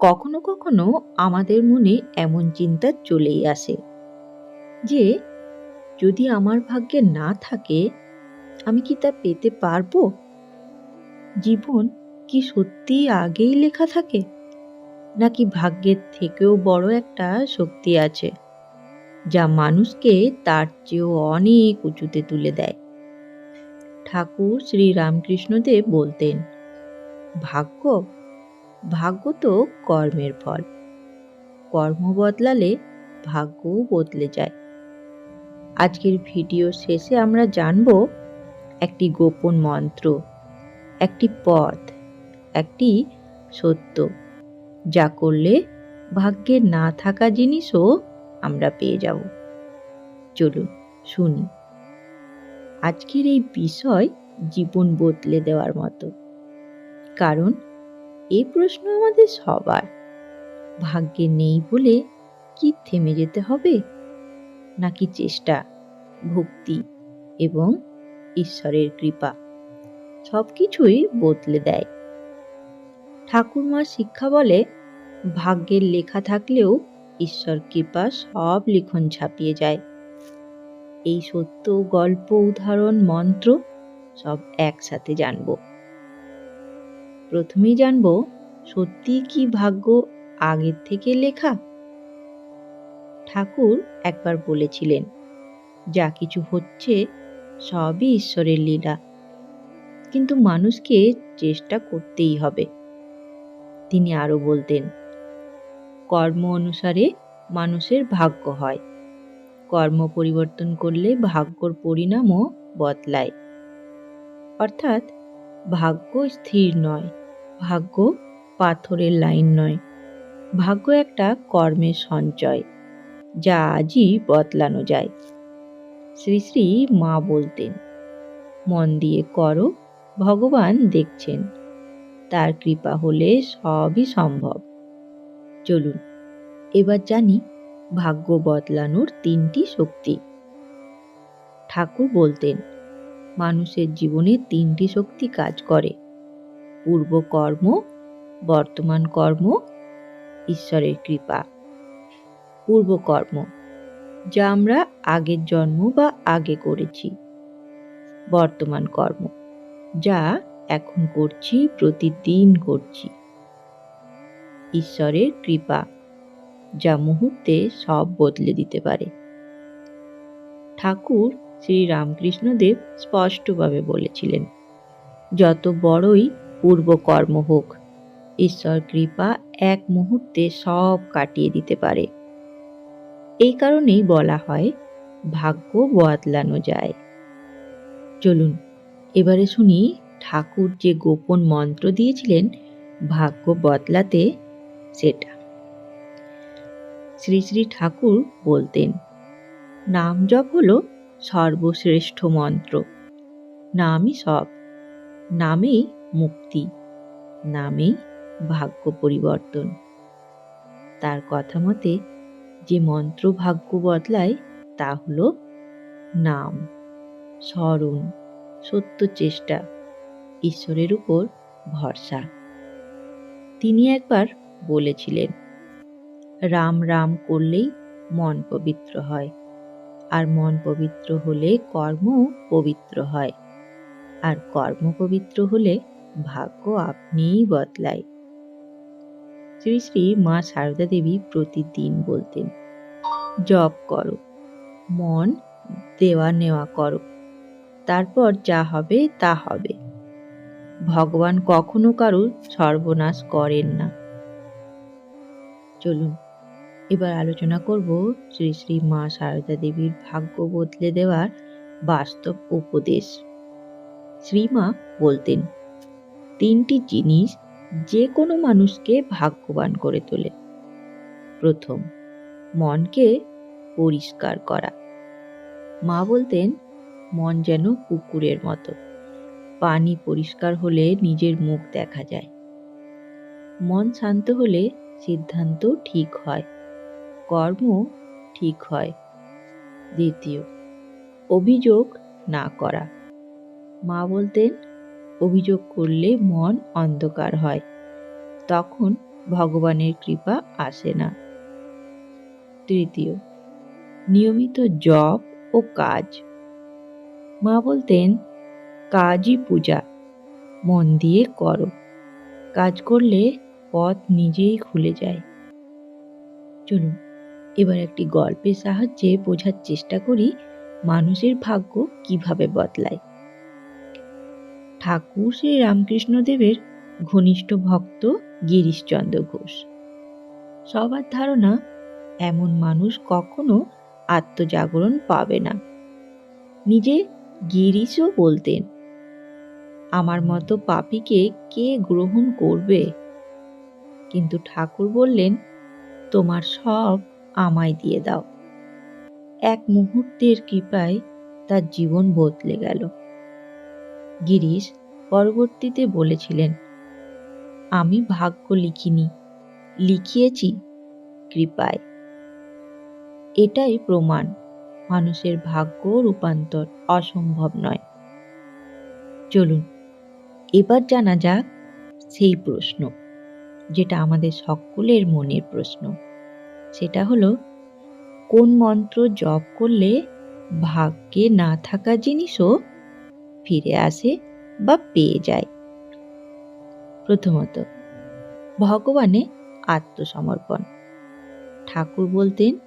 কখনো কখনো আমাদের মনে এমন চিন্তা চলেই আসে যে, যদি আমার ভাগ্যে না থাকে, আমি কি তা পেতে পারব? জীবন কি সত্যি আগেই লেখা থাকে? নাকি ভাগ্যের থেকেও বড় একটা শক্তি আছে, যা মানুষকে তার চেয়েও অনেক উঁচুতে তুলে দেয়? ঠাকুর শ্রী রামকৃষ্ণদেব বলতেন, ভাগ্য ভাগ্য তো কর্মের ফল। কর্ম বদলালে ভাগ্যও বদলে যায়। আজকের ভিডিও শেষে আমরা জানব একটি গোপন মন্ত্র, একটি পথ, একটি সত্য, যা করলে ভাগ্যে না থাকা জিনিসও আমরা পেয়ে যাব। চলুন শুনি। আজকের এই বিষয় জীবন বদলে দেওয়ার মতো। কারণ এই প্রশ্ন আমাদের সবার। ভাগ্যে নেই বলে কি থেমে যেতে হবে? নাকি চেষ্টা, ভক্তি এবং ঈশ্বরের কৃপা সব কিছুই বদলে দেয়। ঠাকুরমার শিক্ষা বলে, ভাগ্যের লেখা থাকলেও ঈশ্বর কৃপা সব লিখন ছাপিয়ে যায়। এই সত্য, গল্প, উদাহরণ, মন্ত্র সব একসাথে জানব। প্রথমেই জানব, সত্যি কি ভাগ্য আগের থেকে লেখা? ঠাকুর একবার বলেছিলেন, যা কিছু হচ্ছে সবই ঈশ্বরের লীলা। কিন্তু মানুষকে চেষ্টা করতেই হবে। তিনি আরও বলতেন, কর্ম অনুসারে মানুষের ভাগ্য হয়। কর্ম পরিবর্তন করলে ভাগ্যর পরিণামও বদলায়। অর্থাৎ ভাগ্য স্থির নয়, ভাগ্য পাথরের লাইন নয়। ভাগ্য একটা কর্মের সঞ্চয়, যা আজই বদলানো যায়। শ্রী শ্রী মা বলতেন, মন দিয়ে করো, ভগবান দেখছেন। তার কৃপা হলে সবই সম্ভব। চলুন, এবার জানি ভাগ্য বদলানোর তিনটি শক্তি। ঠাকুর বলতেন মানুষের জীবনে তিনটি শক্তি কাজ করে। পূর্ব কর্ম, বর্তমান কর্ম, ঈশ্বরের কৃপা। পূর্বকর্ম যা আমরা আগের জন্ম বা আগে করেছি। বর্তমান কর্ম, যা এখন করছি, প্রতিদিন করছি। ঈশ্বরের কৃপা, যা মুহূর্তে সব বদলে দিতে পারে। ঠাকুর শ্রী রামকৃষ্ণদেব স্পষ্টভাবে বলেছিলেন, যত বড়ই পূর্বকর্ম হোক, ঈশ্বর কৃপা এক মুহূর্তে সব কাটিয়ে দিতে পারে। এই কারণেই বলা হয়, ভাগ্য বদলানো যায়। চলুন, এবারে শুনি ঠাকুর যে গোপন মন্ত্র দিয়েছিলেন, ভাগ্য বদলাতে সেটা। শ্রী শ্রী ঠাকুর বলতেন, নাম জপ হলো সর্বশ্রেষ্ঠ মন্ত্র। নামই সব। নামেই মুক্তি। নামেই ভাগ্য পরিবর্তন। তার কথা মতে, যে মন্ত্র ভাগ্য বদলায়, তা হল নাম। স্মরণ, সত্য চেষ্টা, ঈশ্বরের উপর ভরসা। তিনি একবার বলেছিলেন, রাম রাম করলেই মন পবিত্র হয়। আর মন পবিত্র হলে কর্ম পবিত্র হয়। আর কর্ম পবিত্র হলে ভাগ্য আপনিই বদলায়। শ্রী শ্রী মা সারদা দেবী প্রতিদিন বলতেন, জপ করো, মন দেওয়া নেওয়া করো। তারপর যা হবে তা হবে। ভগবান কখনো কারুর সর্বনাশ করেন না। চলুন এবার আলোচনা করব শ্রী শ্রী মা সারদা দেবীর ভাগ্য বদলে দেওয়ার বাস্তব উপদেশ। শ্রীমা বলতেন, তিনটি জিনিস যে কোনো মানুষকে ভাগ্যবান করে তোলে। প্রথম, মনকে পরিষ্কার করা। মা বলতেন, মন যেন পুকুরের মতো। পানি পরিষ্কার হলে নিজের মুখ দেখা যায়। মন শান্ত হলে সিদ্ধান্ত ঠিক হয়। কর্ম ঠিক হয়। দ্বিতীয়, অভিযোগ না করা। মা বলতেন, অভিযোগ করলে মন অন্ধকার হয়। তখন ভগবানের কৃপা আসে না। তৃতীয়, নিয়মিত জপ ও কাজ। মা বলতেন, কাজই পূজা, মন দিয়ে করো। কাজ করলে পথ নিজেই খুলে যায়। চলুন এবার একটি গল্পের সাহায্যে বোঝার চেষ্টা করি মানুষের ভাগ্য কীভাবে বদলায়। ঠাকুর শ্রী রামকৃষ্ণদেবের ঘনিষ্ঠ ভক্ত গিরিশচন্দ্র ঘোষ। সবার ধারণা, এমন মানুষ কখনো আত্মজাগরণ পাবে না। নিজে গিরিশও বলতেন, আমার মতো পাপিকে কে গ্রহণ করবে? কিন্তু ঠাকুর বললেন, তোমার সব আমায় দিয়ে দাও। এক মুহূর্তের কৃপায় তার জীবন বদলে গেল। গিরিশ পরবর্তীতে বলেছিলেন, আমি ভাগ্য লিখিনি, লিখিয়েছি কৃপায়। এটাই প্রমাণ, মানুষের ভাগ্য রূপান্তর অসম্ভব নয়। চলুন, এবার জানা যাক সেই প্রশ্ন, যেটা আমাদের সকলের মনের প্রশ্ন। সেটা হলো, কোন মন্ত্র জপ করলে ভাগ্যে না থাকা জিনিসও ফিরে আসে বা পেয়ে যায়? প্রথমত, ভগবানে আত্মসমর্পণ। ঠাকুর বলতেন,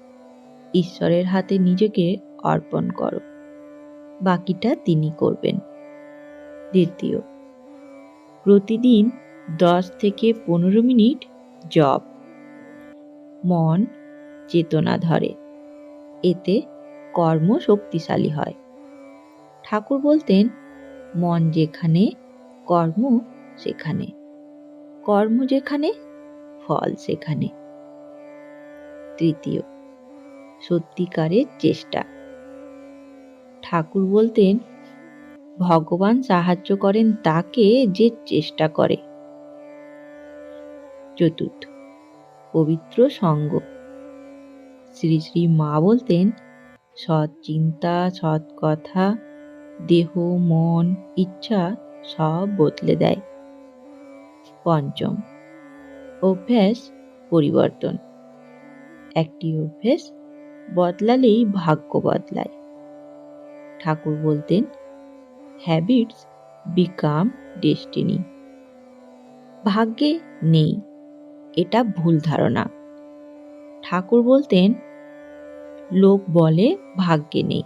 ঈশ্বরের হাতে নিজেকে অর্পণ করো, বাকিটা তিনি করবেন। দ্বিতীয়, প্রতিদিন দশ থেকে পনেরো মিনিট জপ মন চেতনা ধরে। এতে কর্ম শক্তিশালী হয়। ঠাকুর বলতেন, মন যেখানে, কর্ম সেখানে। কর্ম যেখানে, ফল সেখানে। তৃতীয়, সত্যিকারের চেষ্টা। ঠাকুর বলতেন, ভগবান সাহায্য করেন তাকে যে চেষ্টা করে। চতুর্থ পবিত্র সঙ্গ। শ্রী শ্রী মা বলতেন, সৎ চিন্তা, সৎ কথা, দেহ, মন, ইচ্ছা সব বদলে দেয়। পঞ্চম অভ্যাস পরিবর্তন। একটি অভ্যাস বদলালেই ভাগ্য বদলায়। ঠাকুর বলতেন হ্যাবিটস বিকাম ডেস্টিনি ভাগ্যে নেই। এটা ভুল ধারণা। ঠাকুর বলতেন, লোক বলে ভাগ্যে নেই।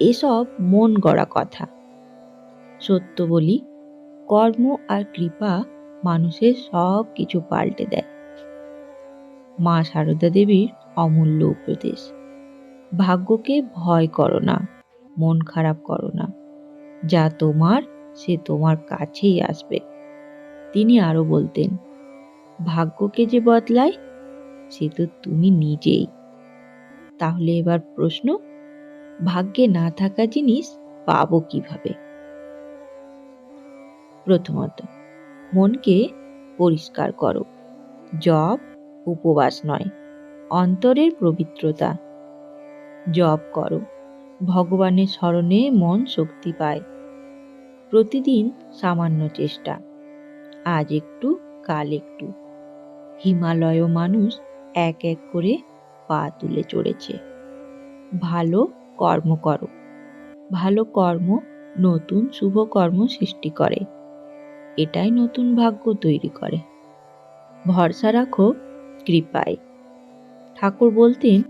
এসব মন গড়া কথা। সত্য বলি, কর্ম আর কৃপা মানুষের সব কিছু পাল্টে দেয়। মা সারদা দেবীর অমূল্য উপদেশ। ভাগ্যকে ভয় করো না, মন খারাপ করো না। যা তোমার, সে তোমার কাছেই আসবে। তিনি আরও বলতেন ভাগ্যকে যে বদলায়, সে তো তুমি নিজেই। তাহলে এবার প্রশ্ন, ভাগ্যে না থাকা জিনিস পাবো কীভাবে? প্রথমত, মনকে পরিষ্কার করো। জব উপবাস নয়, অন্তরের পবিত্রতা। জপ করো, ভগবানের স্মরণে মন শক্তি পায়। প্রতিদিন সামান্য চেষ্টা, আজ একটু, কাল একটু। হিমালয় মানুষ এক এক করে পা তুলে চড়েছে। ভালো কর্ম করো। ভালো কর্ম নতুন শুভ কর্ম সৃষ্টি করে। এটাই নতুন ভাগ্য তৈরি করে। ভরসা রাখো কৃপায়। ঠাকুর বলতেন,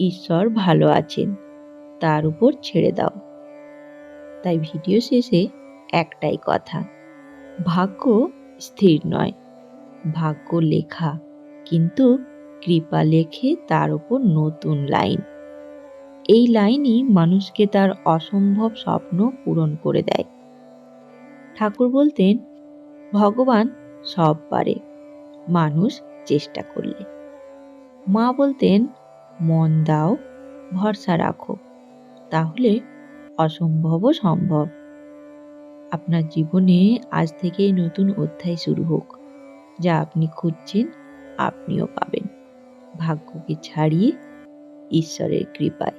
ঈশ্বর ভালো আছেন, তার উপর ছেড়ে দাও। তাই ভিডিও শেষে একটাই কথা, ভাগ্য স্থির নয়। ভাগ্য লেখা, কিন্তু কৃপা লেখে তার উপর নতুন লাইন। এই লাইনই মানুষকে তার অসম্ভব স্বপ্ন পূরণ করে দেয়। ঠাকুর বলতেন, ভগবান সব পারে, মানুষ চেষ্টা করলে। মা বলতেন, মন দাও, ভরসা রাখো, তাহলে অসম্ভবও সম্ভব। আপনার জীবনে আজ থেকে নতুন অধ্যায় শুরু হোক। যা আপনি খুঁজছেন, আপনিও পাবেন। ভাগ্যকে ছাড়িয়ে ঈশ্বরের কৃপায়।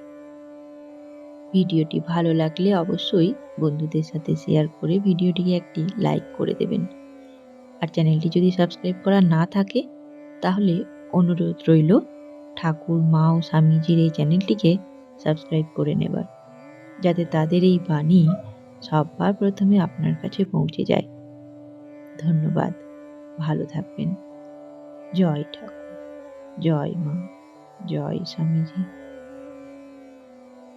ভিডিওটি ভালো লাগলে অবশ্যই বন্ধুদের সাথে শেয়ার করে ভিডিওটিকে একটি লাইক করে দেবেন। আর চ্যানেলটি যদি সাবস্ক্রাইব করা না থাকে, তাহলে অনুরোধ রইল ঠাকুর, মা ও স্বামীজির এই চ্যানেলটিকে সাবস্ক্রাইব করে নেবার, যাতে তাদের এই বাণী সবার প্রথমে আপনার কাছে পৌঁছে যায়। ধন্যবাদ। ভালো থাকবেন জয় ঠাকুর জয় মা জয় স্বামীজি